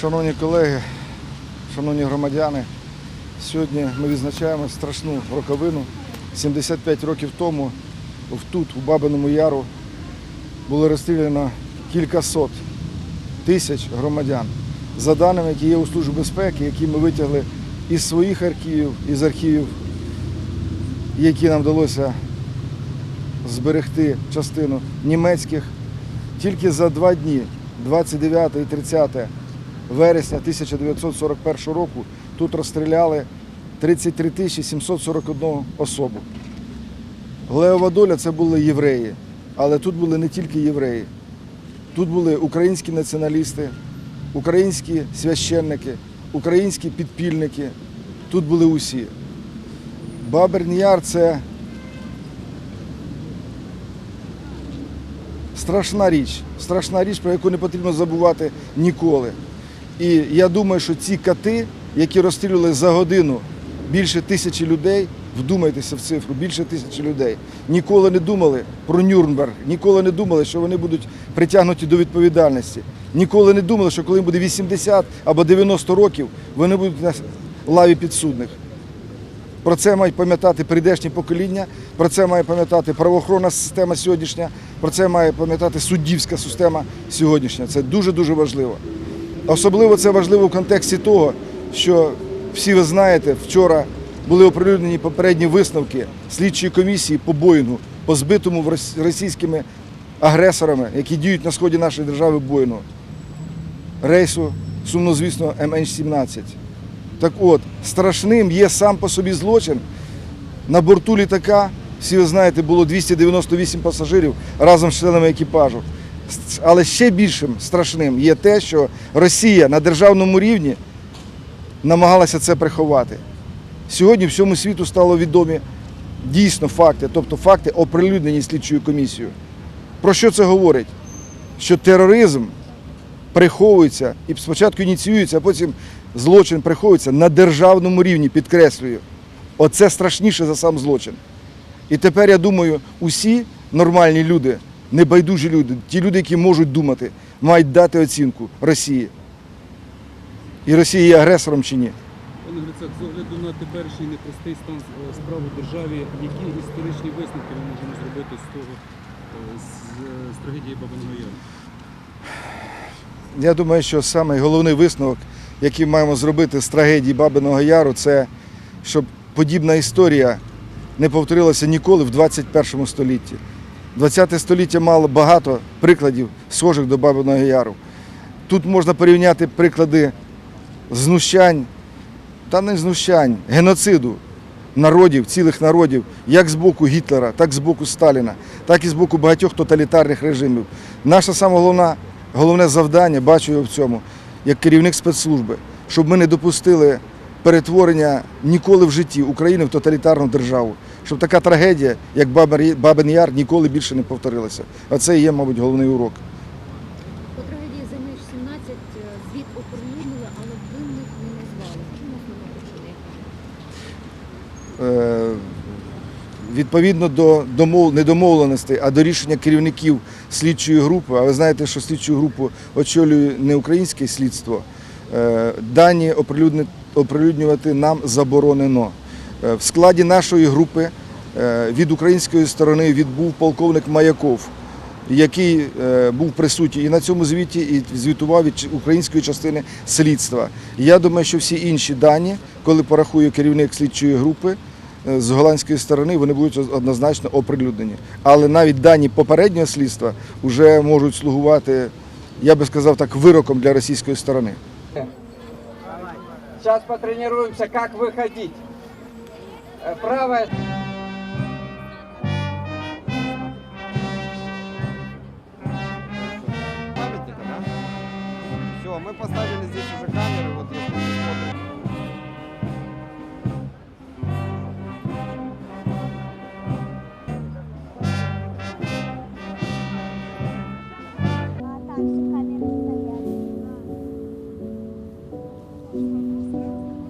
Шановні колеги, шановні громадяни, сьогодні ми відзначаємо страшну роковину. 75 років тому тут, у Бабиному Яру, було розстріляно кількасот тисяч громадян. За даними, які є у Службі безпеки, які ми витягли із своїх архівів, із архівів, які нам вдалося зберегти частину німецьких, тільки за два дні, 29 і 30 вересня 1941 року, тут розстріляли 33 тисячі 741 особу. Глеова доля це були євреї, але тут були не тільки євреї. Тут були українські націоналісти, українські священники, українські підпільники. Тут були усі. Баберний Яр це страшна річ, страшна річ, про яку не потрібно забувати ніколи. І я думаю, що ці кати, які розстрілювали за годину більше тисячі людей, вдумайтеся в цифру, більше тисячі людей, ніколи не думали про Нюрнберг, ніколи не думали, що вони будуть притягнуті до відповідальності. Ніколи не думали, що коли їм буде 80 або 90 років, вони будуть на лаві підсудних. Про це мають пам'ятати прийдешні покоління, про це має пам'ятати правоохоронна система сьогоднішня, про це має пам'ятати суддівська система сьогоднішня. Це дуже-дуже важливо. Особливо це важливо в контексті того, що всі ви знаєте, вчора були оприлюднені попередні висновки слідчої комісії по Боїнгу, по збитому російськими агресорами, які діють на сході нашої держави Боїнгу, рейсу сумнозвісно MH17. Так от, страшним є сам по собі злочин. На борту літака, всі ви знаєте, було 298 пасажирів разом з членами екіпажу. Але ще більшим страшним є те, що Росія на державному рівні намагалася це приховати. Сьогодні всьому світу стало відомі дійсно факти, тобто факти оприлюднені слідчою комісією. Про що це говорить? Що тероризм приховується і спочатку ініціюється, а потім злочин приховується на державному рівні, підкреслюю. Оце страшніше за сам злочин. І тепер я думаю, усі нормальні люди, небайдужі люди, ті люди, які можуть думати, мають дати оцінку Росії. І Росія є агресором чи ні. Пане Грицак, з огляду на теперішній непростий стан е, справ у державі, які історичні висновки ми можемо зробити з того, е, з, е, з трагедії Бабиного Яру? Я думаю, що саме головний висновок, який маємо зробити з трагедії Бабиного Яру, це щоб подібна історія не повторилася ніколи в 21 столітті. 20 століття мало багато прикладів, схожих до Бабиного Яру. Тут можна порівняти приклади знущань, та не знущань, геноциду народів, цілих народів, як з боку Гітлера, так з боку Сталіна, так і з боку багатьох тоталітарних режимів. Наше саме головне, головне завдання, бачу я в цьому, як керівник спецслужби, щоб ми не допустили перетворення ніколи в житті України в тоталітарну державу. Щоб така трагедія, як Бабин Яр, ніколи більше не повторилася. А це і є, мабуть, головний урок. По трагедії за між 17 звіт оприлюднили, але винних не назвали. Чому основна причина? Е, Відповідно до домов, не домовленостей, а до рішення керівників слідчої групи, а ви знаєте, що слідчу групу очолює не українське слідство, е, дані оприлюднювати нам заборонено. Е, В складі нашої групи е, від української сторони відбув полковник Маяков, який е, був присутній і на цьому звіті, і звітував від української частини слідства. Я думаю, що всі інші дані, коли порахує керівник слідчої групи з голландської сторони, вони будуть однозначно оприлюднені. Але навіть дані попереднього слідства вже можуть слугувати, я би сказав так, вироком для російської сторони. Сейчас потренируемся, как выходить. Э, Правая памятника, да? Все, мы поставили здесь уже камеру.